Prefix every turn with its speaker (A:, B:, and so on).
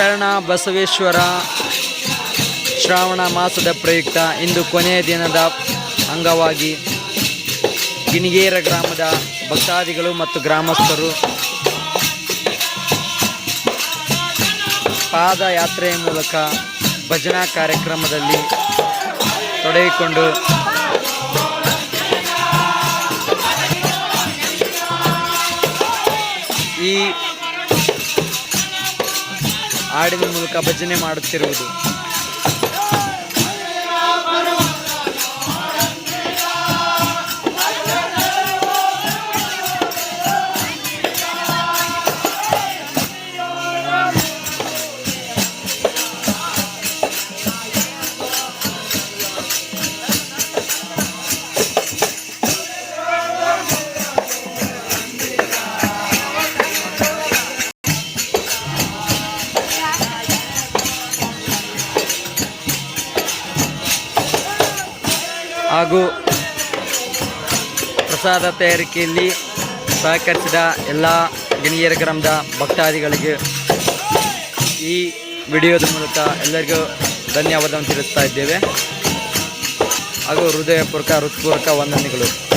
A: ಶರಣ ಬಸವೇಶ್ವರ ಶ್ರಾವಣ ಮಾಸದ ಪ್ರಯುಕ್ತ ಇಂದು ಕೊನೆಯ ದಿನದ ಅಂಗವಾಗಿ ಗಿಣಿಗೇರ ಗ್ರಾಮದ ಭಕ್ತಾದಿಗಳು ಮತ್ತು ಗ್ರಾಮಸ್ಥರು ಪಾದಯಾತ್ರೆಯ ಮೂಲಕ ಭಜನಾ ಕಾರ್ಯಕ್ರಮದಲ್ಲಿ ತೊಡಗಿಕೊಂಡು ಈ ಹಾಡಿನ ಮೂಲಕ ಭಜನೆ ಮಾಡುತ್ತಿರುವುದು. ಹಾಗೂ ಪ್ರಸಾದ ತಯಾರಿಕೆಯಲ್ಲಿ ಸಹಕರಿಸಿದ ಎಲ್ಲ ಗಿಣಿಯರ ಗ್ರಾಮದ ಭಕ್ತಾದಿಗಳಿಗೆ ಈ ವಿಡಿಯೋದ ಮೂಲಕ ಎಲ್ಲರಿಗೂ ಧನ್ಯವಾದವನ್ನು ತಿಳಿಸ್ತಾ ಇದ್ದೇವೆ. ಹಾಗೂ ಹೃದಯಪೂರ್ವಕ, ಹೃತ್ಪೂರ್ವಕ ವಂದನೆಗಳು.